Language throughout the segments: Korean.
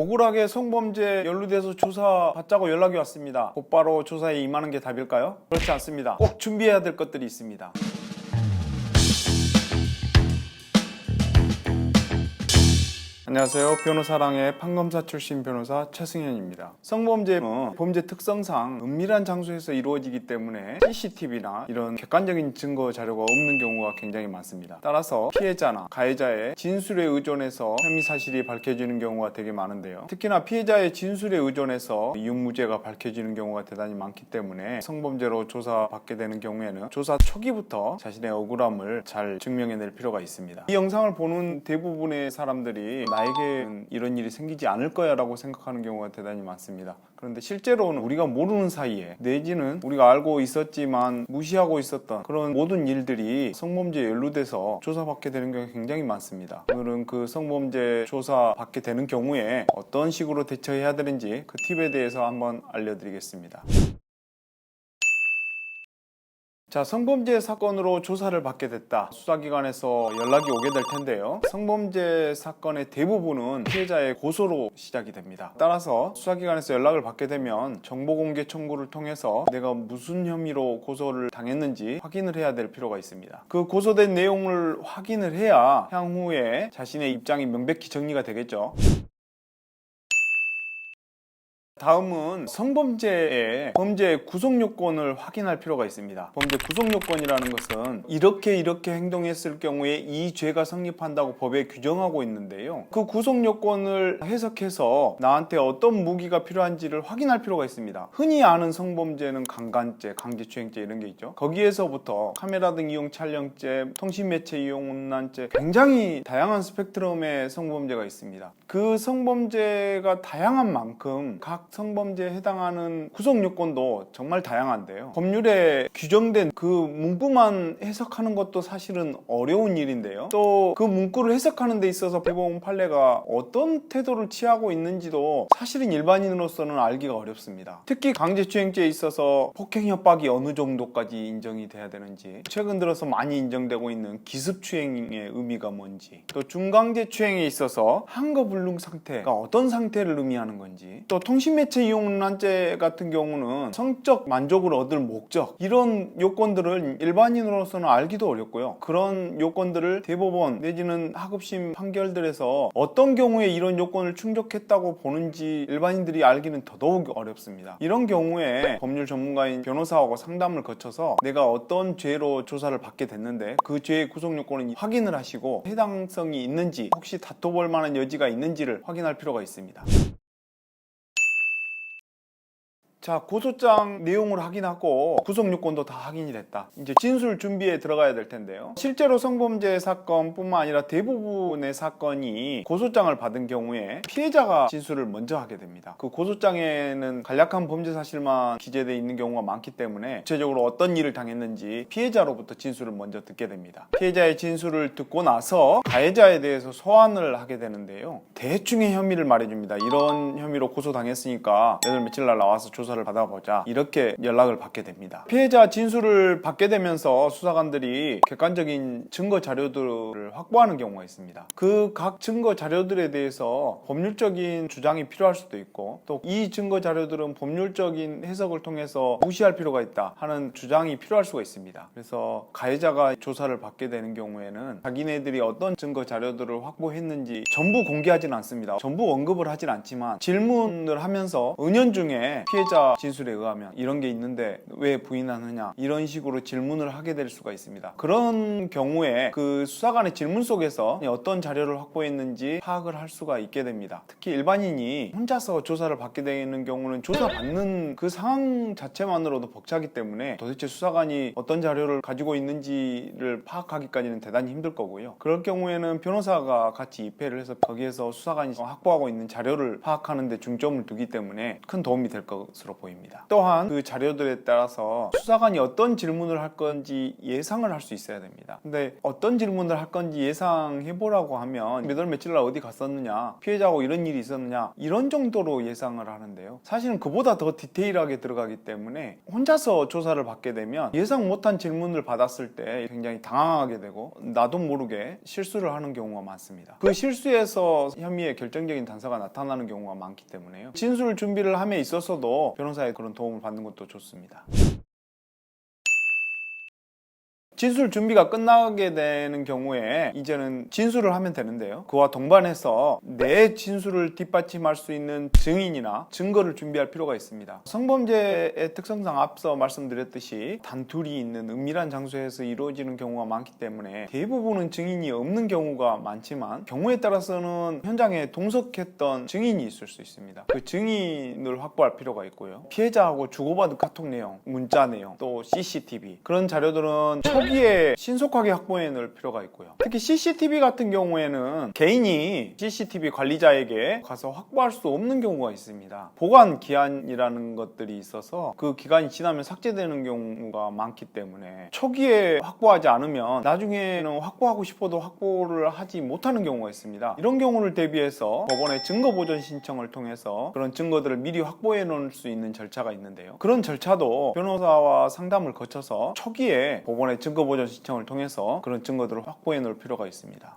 억울하게 성범죄 연루돼서 조사 받자고 연락이 왔습니다. 곧바로 조사에 임하는 게 답일까요? 그렇지 않습니다. 꼭 준비해야 될 것들이 있습니다. 안녕하세요. 변호사랑의 판검사 출신 변호사 최승현입니다. 성범죄는 범죄 특성상 은밀한 장소에서 이루어지기 때문에 CCTV나 이런 객관적인 증거 자료가 없는 경우가 굉장히 많습니다. 따라서 피해자나 가해자의 진술에 의존해서 혐의 사실이 밝혀지는 경우가 되게 많은데요. 특히나 피해자의 진술에 의존해서 이유무죄가 밝혀지는 경우가 대단히 많기 때문에 성범죄로 조사받게 되는 경우에는 조사 초기부터 자신의 억울함을 잘 증명해낼 필요가 있습니다. 이 영상을 보는 대부분의 사람들이 나에게는 이런 일이 생기지 않을 거야 라고 생각하는 경우가 대단히 많습니다. 그런데 실제로는 우리가 모르는 사이에 내지는 우리가 알고 있었지만 무시하고 있었던 그런 모든 일들이 성범죄에 연루돼서 조사받게 되는 경우가 굉장히 많습니다. 오늘은 그 성범죄 조사받게 되는 경우에 어떤 식으로 대처해야 되는지 그 팁에 대해서 한번 알려드리겠습니다. 자, 성범죄 사건으로 조사를 받게 됐다. 수사기관에서 연락이 오게 될 텐데요. 성범죄 사건의 대부분은 피해자의 고소로 시작이 됩니다. 따라서 수사기관에서 연락을 받게 되면 정보공개 청구를 통해서 내가 무슨 혐의로 고소를 당했는지 확인을 해야 될 필요가 있습니다. 그 고소된 내용을 확인을 해야 향후에 자신의 입장이 명백히 정리가 되겠죠. 다음은 성범죄의 범죄 구속 요건을 확인할 필요가 있습니다. 범죄 구속 요건이라는 것은 이렇게 이렇게 행동했을 경우에 이 죄가 성립한다고 법에 규정하고 있는데요. 그 구속 요건을 해석해서 나한테 어떤 무기가 필요한지를 확인할 필요가 있습니다. 흔히 아는 성범죄는 강간죄, 강제추행죄 이런 게 있죠. 거기에서부터 카메라 등 이용 촬영죄, 통신매체 이용 운란죄 굉장히 다양한 스펙트럼의 성범죄가 있습니다. 그 성범죄가 다양한 만큼 각 성범죄에 해당하는 구속 요건도 정말 다양한데요. 법률에 규정된 그 문구만 해석하는 것도 사실은 어려운 일인데요. 또 그 문구를 해석하는 데 있어서 대법원 판례가 어떤 태도를 취하고 있는지도 사실은 일반인으로서는 알기가 어렵습니다. 특히 강제추행죄에 있어서 폭행 협박이 어느 정도까지 인정이 돼야 되는지 최근 들어서 많이 인정되고 있는 기습추행의 의미가 뭔지 또 중강제추행에 있어서 항거불능 상태가 어떤 상태를 의미하는 건지 또 통신 매체 이용난죄 같은 경우는 성적 만족을 얻을 목적 이런 요건들을 일반인으로서는 알기도 어렵고요. 그런 요건들을 대법원 내지는 하급심 판결들에서 어떤 경우에 이런 요건을 충족했다고 보는지 일반인들이 알기는 더더욱 어렵습니다. 이런 경우에 법률 전문가인 변호사하고 상담을 거쳐서 내가 어떤 죄로 조사를 받게 됐는데 그 죄의 구속 요건을 확인을 하시고 해당성이 있는지 혹시 다퉈볼 만한 여지가 있는지를 확인할 필요가 있습니다. 자, 고소장 내용을 확인하고 구속 요건도 다 확인이 됐다. 이제 진술 준비에 들어가야 될 텐데요. 실제로 성범죄 사건뿐만 아니라 대부분의 사건이 고소장을 받은 경우에 피해자가 진술을 먼저 하게 됩니다. 그 고소장에는 간략한 범죄 사실만 기재되어 있는 경우가 많기 때문에 구체적으로 어떤 일을 당했는지 피해자로부터 진술을 먼저 듣게 됩니다. 피해자의 진술을 듣고 나서 가해자에 대해서 소환을 하게 되는데요. 대충의 혐의를 말해줍니다. 이런 혐의로 고소당했으니까 내일 며칠 날 나와서 조사 를 받아보자. 이렇게 연락을 받게 됩니다. 피해자 진술을 받게 되면서 수사관들이 객관적인 증거 자료들을 확보하는 경우가 있습니다. 그 각 증거 자료들에 대해서 법률적인 주장이 필요할 수도 있고 또 이 증거 자료들은 법률적인 해석을 통해서 무시할 필요가 있다 하는 주장이 필요할 수가 있습니다. 그래서 가해자가 조사를 받게 되는 경우에는 자기네들이 어떤 증거 자료들을 확보했는지 전부 공개하진 않습니다. 전부 언급을 하진 않지만 질문을 하면서 은연중에 피해자 진술에 의하면 이런 게 있는데 왜 부인하느냐 이런 식으로 질문을 하게 될 수가 있습니다. 그런 경우에 그 수사관의 질문 속에서 어떤 자료를 확보했는지 파악을 할 수가 있게 됩니다. 특히 일반인이 혼자서 조사를 받게 되는 경우는 조사받는 그 상황 자체만으로도 벅차기 때문에 도대체 수사관이 어떤 자료를 가지고 있는지를 파악하기까지는 대단히 힘들 거고요. 그럴 경우에는 변호사가 같이 입회를 해서 거기에서 수사관이 확보하고 있는 자료를 파악하는 데 중점을 두기 때문에 큰 도움이 될 것으로 것으로 보입니다. 또한 그 자료들에 따라서 수사관이 어떤 질문을 할 건지 예상을 할 수 있어야 됩니다. 근데 어떤 질문을 할 건지 예상해 보라고 하면 몇월 며칠 날 어디 갔었느냐, 피해자하고 이런 일이 있었느냐 이런 정도로 예상을 하는데요. 사실은 그보다 더 디테일하게 들어가기 때문에 혼자서 조사를 받게 되면 예상 못한 질문을 받았을 때 굉장히 당황하게 되고 나도 모르게 실수를 하는 경우가 많습니다. 그 실수에서 혐의의 결정적인 단서가 나타나는 경우가 많기 때문에요. 진술 준비를 함에 있어서도 변호사의 그런 도움을 받는 것도 좋습니다. 진술 준비가 끝나게 되는 경우에 이제는 진술을 하면 되는데요. 그와 동반해서 내 진술을 뒷받침할 수 있는 증인이나 증거를 준비할 필요가 있습니다. 성범죄의 특성상 앞서 말씀드렸듯이 단둘이 있는 은밀한 장소에서 이루어지는 경우가 많기 때문에 대부분은 증인이 없는 경우가 많지만 경우에 따라서는 현장에 동석했던 증인이 있을 수 있습니다. 그 증인을 확보할 필요가 있고요. 피해자하고 주고받은 카톡 내용, 문자 내용, 또 CCTV 그런 자료들은 초기에 신속하게 확보해 놓을 필요가 있고요. 특히 CCTV 같은 경우에는 개인이 CCTV 관리자에게 가서 확보할 수 없는 경우가 있습니다. 보관 기한이라는 것들이 있어서 그 기간이 지나면 삭제되는 경우가 많기 때문에 초기에 확보하지 않으면 나중에는 확보하고 싶어도 확보를 하지 못하는 경우가 있습니다. 이런 경우를 대비해서 법원에 증거 보전 신청을 통해서 그런 증거들을 미리 확보해 놓을 수 있는 절차가 있는데요. 그런 절차도 변호사와 상담을 거쳐서 초기에 법원에 증거 보전 신청을 통해서 그런 증거들을 확보해 놓을 필요가 있습니다.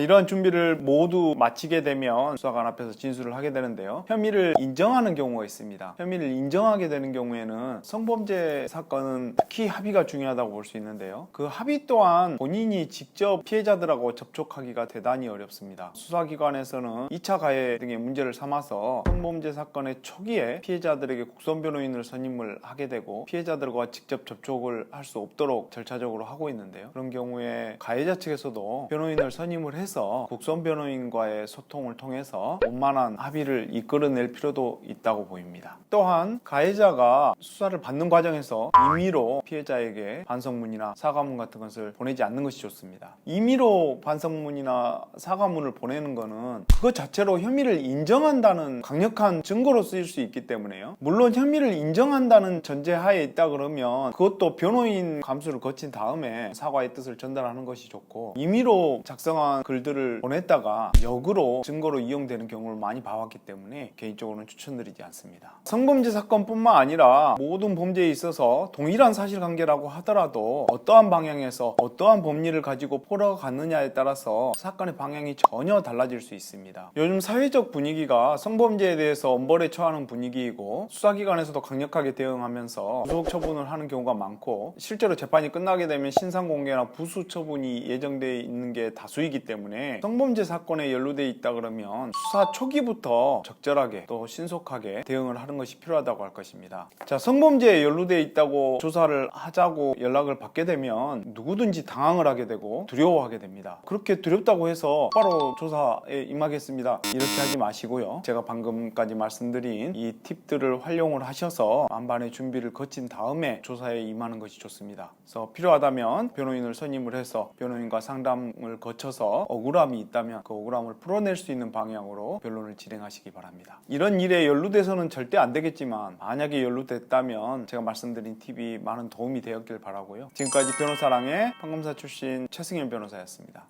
이러한 준비를 모두 마치게 되면 수사관 앞에서 진술을 하게 되는데요. 혐의를 인정하는 경우가 있습니다. 혐의를 인정하게 되는 경우에는 성범죄 사건은 특히 합의가 중요하다고 볼 수 있는데요. 그 합의 또한 본인이 직접 피해자들하고 접촉하기가 대단히 어렵습니다. 수사기관에서는 2차 가해 등의 문제를 삼아서 성범죄 사건의 초기에 피해자들에게 국선 변호인을 선임을 하게 되고 피해자들과 직접 접촉을 할 수 없도록 절차적으로 하고 있는데요. 그런 경우에 가해자 측에서도 변호인을 선임을 해서 국선 변호인과의 소통을 통해서 원만한 합의를 이끌어낼 필요도 있다고 보입니다. 또한 가해자가 수사를 받는 과정에서 임의로 피해자에게 반성문이나 사과문 같은 것을 보내지 않는 것이 좋습니다. 임의로 반성문이나 사과문을 보내는 것은 그것 자체로 혐의를 인정한다는 강력한 증거로 쓰일 수 있기 때문에요. 물론 혐의를 인정한다는 전제하에 있다 그러면 그것도 변호인 감수를 거친 다음에 사과의 뜻을 전달하는 것이 좋고 임의로 작성한 글 들을 보냈다가 역으로 증거로 이용되는 경우를 많이 봐왔기 때문에 개인적으로는 추천드리지 않습니다. 성범죄 사건뿐만 아니라 모든 범죄에 있어서 동일한 사실관계라고 하더라도 어떠한 방향에서 어떠한 법리를 가지고 풀어갔느냐에 따라서 사건의 방향이 전혀 달라질 수 있습니다. 요즘 사회적 분위기가 성범죄에 대해서 엄벌에 처하는 분위기이고 수사기관에서도 강력하게 대응하면서 구속 처분을 하는 경우가 많고 실제로 재판이 끝나게 되면 신상 공개나 부수 처분이 예정돼 있는 게 다수이기 때문에 성범죄 사건에 연루돼 있다 그러면 수사 초기부터 적절하게 또 신속하게 대응을 하는 것이 필요하다고 할 것입니다. 자, 성범죄에 연루돼 있다고 조사를 하자고 연락을 받게 되면 누구든지 당황을 하게 되고 두려워하게 됩니다. 그렇게 두렵다고 해서 바로 조사에 임하겠습니다. 이렇게 하지 마시고요. 제가 방금까지 말씀드린 이 팁들을 활용을 하셔서 만반의 준비를 거친 다음에 조사에 임하는 것이 좋습니다. 그래서 필요하다면 변호인을 선임을 해서 변호인과 상담을 거쳐서 억울함이 있다면 그 억울함을 풀어낼 수 있는 방향으로 변론을 진행하시기 바랍니다. 이런 일에 연루돼서는 절대 안 되겠지만 만약에 연루됐다면 제가 말씀드린 팁이 많은 도움이 되었길 바라고요. 지금까지 변호사랑의 판검사 출신 최승현 변호사였습니다.